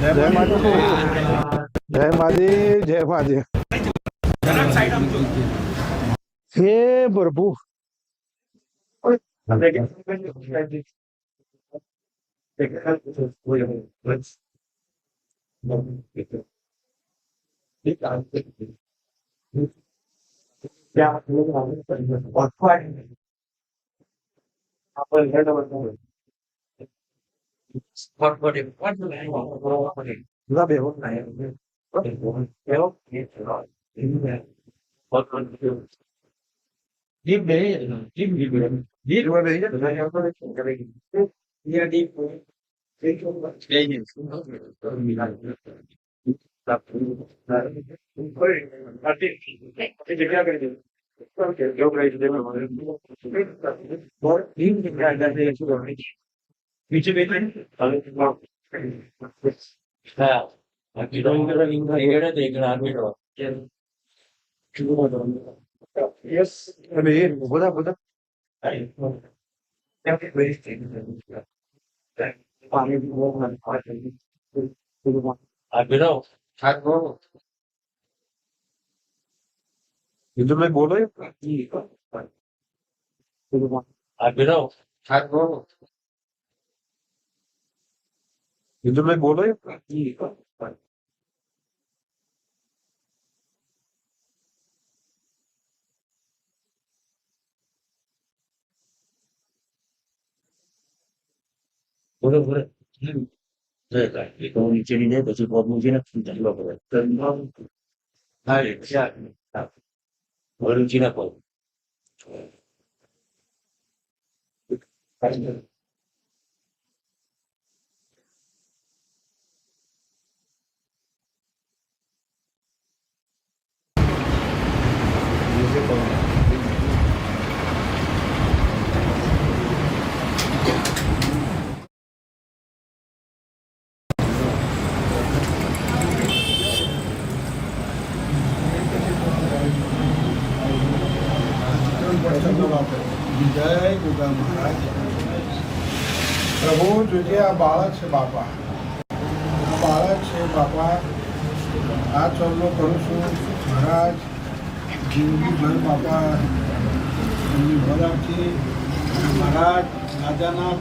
જય માતાજી. જય મહાદેવ જય મહાદેવ હે પ્રભુ. còn một điểm quan trọng này của cô có thể ra biểu hôm nay có thể của kéo như thế rồi chính là một con đường. Điểm bé là điểm gì vậy điểm qua bé nhất là em có thể chuyển cái này như đi của cái chỗ bạn đây nhìn xuống đó thì tôi mình làm tập là cũng có thể mình phát triển cái gì cái gì có thể kéo cái gì để mà mình có thể tập bó điểm cái này là gì army row yes અરે એ બધા બધા army row વિદુભાઈ બોલો army row વિદુભાઈ બોલો બોલો બોલો જય કાંઈ એ તો નીચેની જાય પછી પગ મૂકીને ચાલવા પડે હા રે ચાલ હા વરુચીના પગ જય ગુગા મહારાજ પ્રભુ જોજે આ બાળક છે બાપા. આ બાળક છે બાપા. આ ચલનો કરું છું. મહારાજ જિંદગીભર બાપા. એમની ભલાથી મહારાજ, રાજાના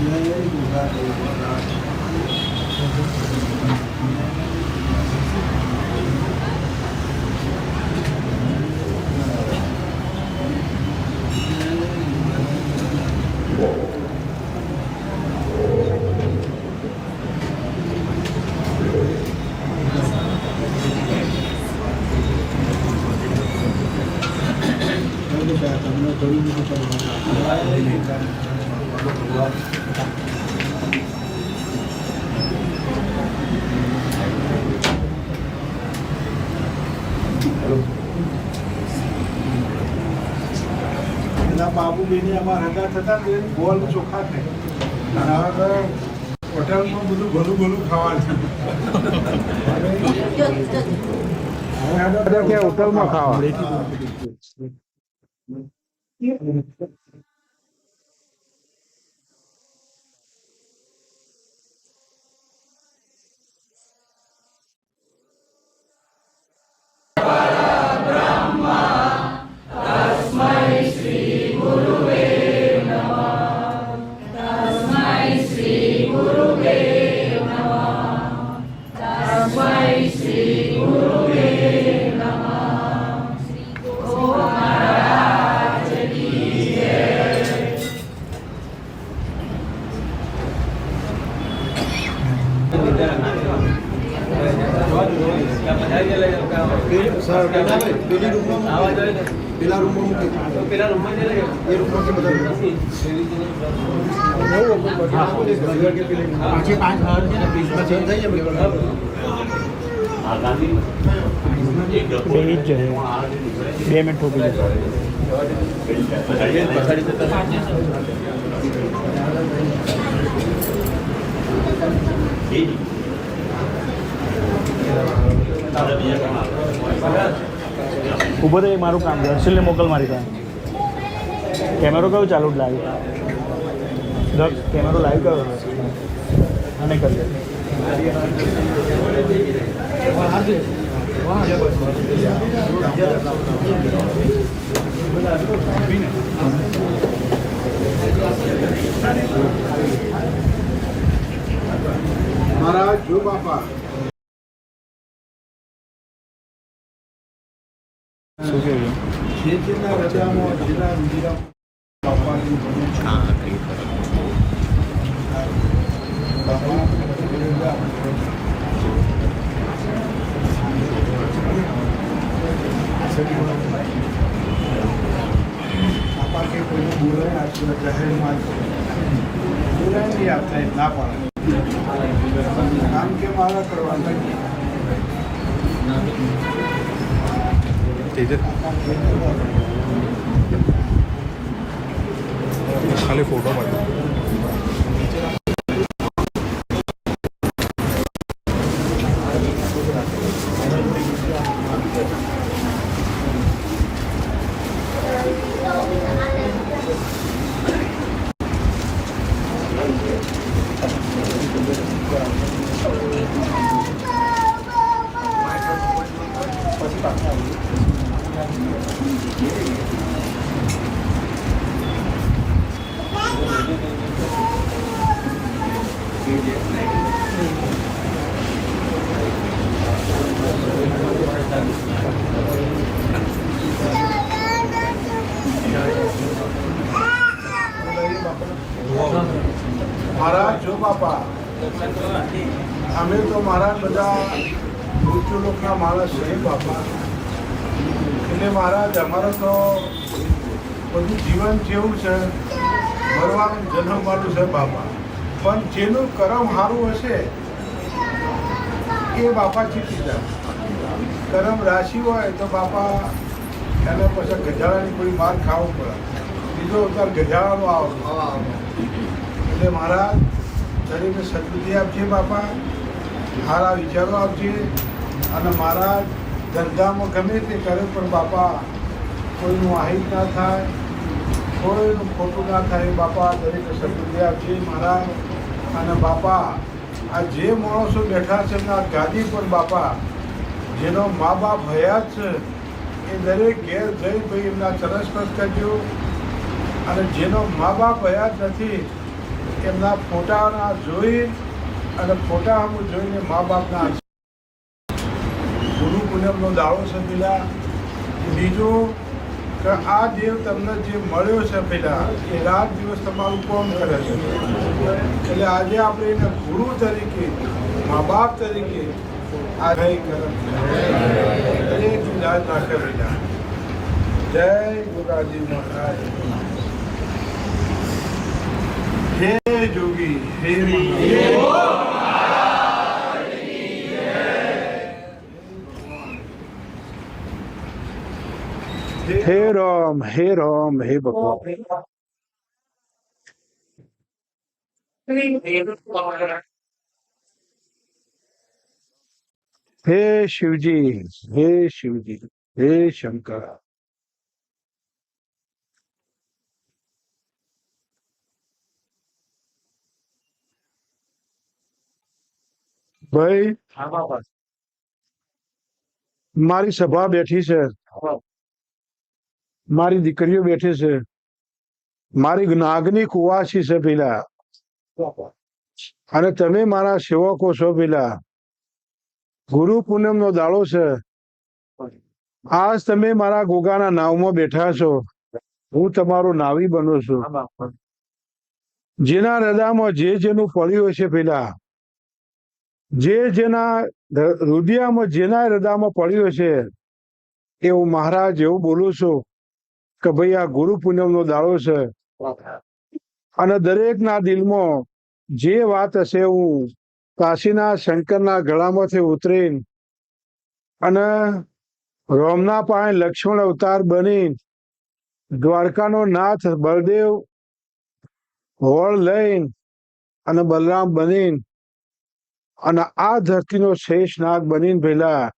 જય ગુગા દેવ મહારાજ તમને ઘણું બધું એના બાબુ બેની અમારા હગા થતા ને બોલ ચોખા થાય અને હવે તો હોટલમાં બધું ભલું ભલું ખાવાનું. છે હોટલમાં ખાવા? પેલા રૂમમાં મૂકી પેલા રૂમમાં એ રૂમમાં બધા પાછી પાંચ થઈ જાય બે મિનિટ થોડી ઊભો રહે મારું કામ છે. હર્ષિલને મોકલ મારી પાસે. કેમેરો કયો ચાલુ લાઈવ કેમેરો લાઈવ કયો? અને કરી મહારાજ જો બાપા. શું કહેવું રજામાં બાપાની બાપા કે કોઈને બોલાય આશીર્વાદ જાહેરમાં બોલાય નહીં આપતા ના પાડે કામ કે મારા કરવાના ખાલી ફોટો માટે અમે તો મારા બધા મૃત્યુ લોકના માણસ છે બાપા. એટલે મહારાજ, અમારે તો બધું જીવન જેવું છે. મરવાનું જન્મવાનું છે, બાપા. પણ જેનું કરમ સારું હશે, એ બાપા જીતી જાય. કરમ રાશિ હોય તો બાપા એને પછી ગજાળાની કોઈ માર ખાવો પડે. બીજો અવતાર ગજાળાનો આવે એટલે મારા શરીરને સદબુદ્ધિ આપજે, બાપા. સારા વિચારો આપજે અને મારા ધંધામાં ગમે તે કરે, પણ બાપા, કોઈનું આહિત ના થાય, કોઈનું ખોટું ના થાય, બાપા દરેક સદબુદ્ધિ આપજે મારા. અને બાપા, આ જે માણસો બેઠા છે એમના ગાદી પર બાપા, જેનો મા બાપ હયા છે, એ દરેક ઘેર જઈ ભાઈ એમના ચરસ્પર્શ કરજો. અને જેનો મા બાપ હયાત નથી, એમના ફોટાના જોઈ અને ફોટા હું જોઈને મા બાપના ગુરુ પૂનમનો દાડો છે પેલા બીજું કે આ દેવ તમને જે મળ્યો છે પેલા એ રાત દિવસ તમારું કોણ કરે છે. એટલે આજે આપણે એને ગુરુ તરીકે, મા બાપ તરીકે આ નહીં કરે એક યાદ રાખે પેલા જય ગુરાજી મહારાજ. હે જોગી, હે હે રામ હે રામ હે ભગવાન હે શિવજી હે શિવજી હે શંકર ભાઈ હા મારી સભા બેઠી છે. હા. મારી દીકરીઓ બેઠી છે. મારી નાગની કુવાસી છે પેલા. અને તમે મારા સેવકો છો પેલા. ગુરુ પૂનમ નો દાડો છે. આજ તમે મારા ગોગાના નાવમાં બેઠા છો. હું તમારો નાવી બનો છું. જેના હૃદયમાં જે જેનું પડ્યું છે પેલા. જે જેના રુદિયામાં જેના હૃદયમાં પડ્યું છે એ હું મહારાજ એવું બોલું છું. કે ભાઈ આ ગુરુ પૂનમ નો દાડો છે. અને દરેકના દિલમાં જે વાત હશે હું કાશીના શંકરના ગળામાંથી ઉતરીને અને રોમના પાસે લક્ષ્મણ અવતાર બની દ્વારકાનો નાથ બળદેવ હોળ લઈને અને બલરામ બની અને આ ધરતીનો શેષ નાગ બનીને પહેલા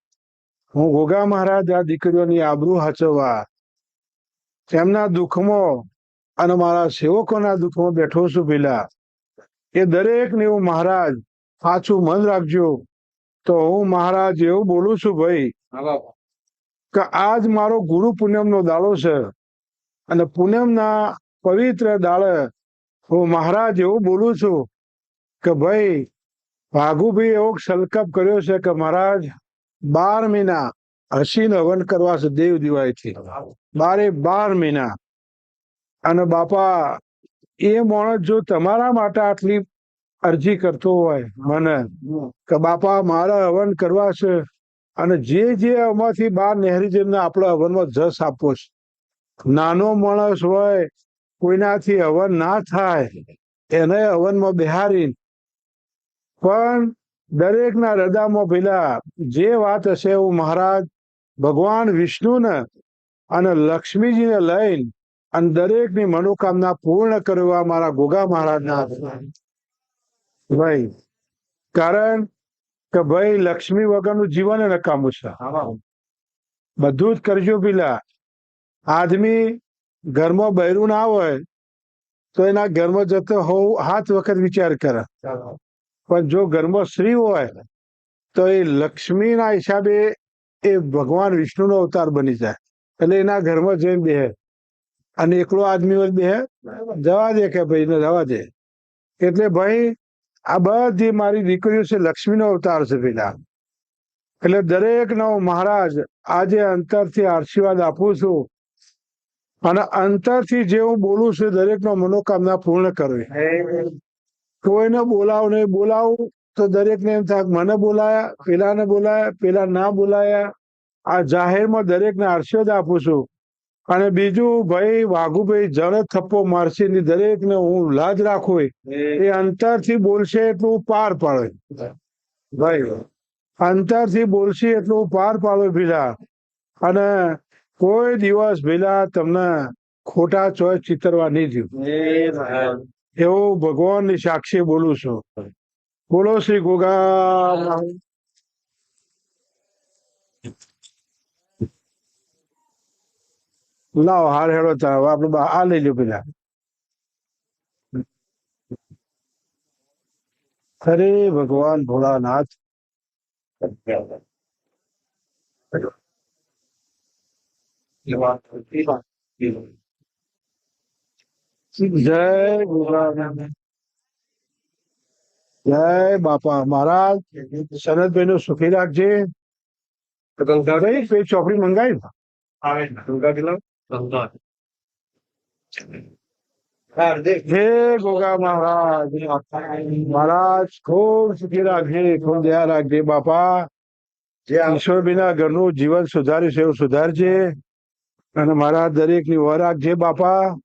હું ગોગા મહારાજ આ દીકરીઓની આબરૂ હાચવવા તેમના દુઃખમાં અને મારા સેવકોના દુઃખમાં બેઠો છું પેલા એ દરેક ને હું મહારાજ પાછું મન રાખજો. તો હું મહારાજ એવું બોલું છું ભાઈ કે આજ મારો ગુરુ પૂનમનો દાડો છે અને પૂનમના પવિત્ર દાડે હું મહારાજ એવું બોલું છું કે ભાઈ ભાગુભાઈ એવો સંકલ્પ કર્યો છે કે મહારાજ બાર મહિના હસીને હવન કરવા છે દેવ દિવાળીથી બારે બાર મહિના. અને બાપા, એ માણસ જો તમારા માટે આટલી અરજી કરતો હોય, મને, કે બાપા, મારા હવન કરવા છે, અને જે જે આમાંથી બાર નહેરી જેમને આપણે હવનમાં જસ આપવો છે. નાનો માણસ હોય, કોઈનાથી હવન ના થાય, એને હવનમાં બેહારી પણ દરેકના હૃદયમાં પેલા જે વાત હશે એવું મહારાજ ભગવાન વિષ્ણુને અને લક્ષ્મીજીને લઈને અને દરેકની મનોકામના પૂર્ણ કરવા મારા ગોગા મહારાજના ભાઈ કારણ કે ભાઈ લક્ષ્મી વગરનું જીવન નકામું છે. બધું જ કરજો પેલા આદમી ઘરમાં બહેરું ના હોય તો એના ઘરમાં જતો હોવ હાથ વખત વિચાર કરે. પણ જો ઘરમાં સ્ત્રી હોય તો એ લક્ષ્મીના હિસાબે એ ભગવાન વિષ્ણુનો અવતાર બની જાય. એટલે એના ઘરમાં જઈને બેહે. અને એકલો આદમી હોય બેહે. જવા દે કે ભાઈ જવા દે. એટલે ભાઈ આ બધી મારી દીકરીઓ છે લક્ષ્મીનો અવતાર છે પેલા. એટલે દરેક નો મહારાજ આજે અંતરથી આશીર્વાદ આપું છું. અને અંતરથી જે હું બોલું છું દરેકનો મનોકામના પૂર્ણ કરવી. કોઈને બોલાવ નહીં. બોલાવું તો દરેકને એમ થાય મને બોલાયા પેલાને બોલાયા પેલા ના બોલાયા. આ જાહેરમાં દરેકને આશીર્વાદ આપું છું. અને બીજું ભાઈ વાઘુભાઈ જણ થપ્પો મારશે ની દરેકને હું લાજ રાખું એ. અંતરથી બોલશે એટલું પાર પાડે. ભાઈ અંતરથી બોલશે એટલું પાર પાડો ભીલા. અને કોઈ દિવસ ભીલા તમને ખોટા ચોય ચિતરવા નહીં થયું એવું ભગવાનની સાક્ષી બોલું છું. બોલો શ્રી ગોગા લાવો હાર હેડો ચાલો આપડે આ લઈ લો પેલા અરે ભગવાન ભોળાનાથ જય ગોગા જય બાપા મહારાજ. સનતભાઈ નું સુખી રાખજે. ગંગાભાઈ ચોપડી મંગાવી હે ગોગા મહારાજ. મહારાજ ખૂબ સુખી રાખજે ખૂબ દયા રાખજે બાપા. બિના ઘરનું જીવન સુધાર્યું છે એવું સુધારજે. અને મારા દરેકની વર રાખજે બાપા.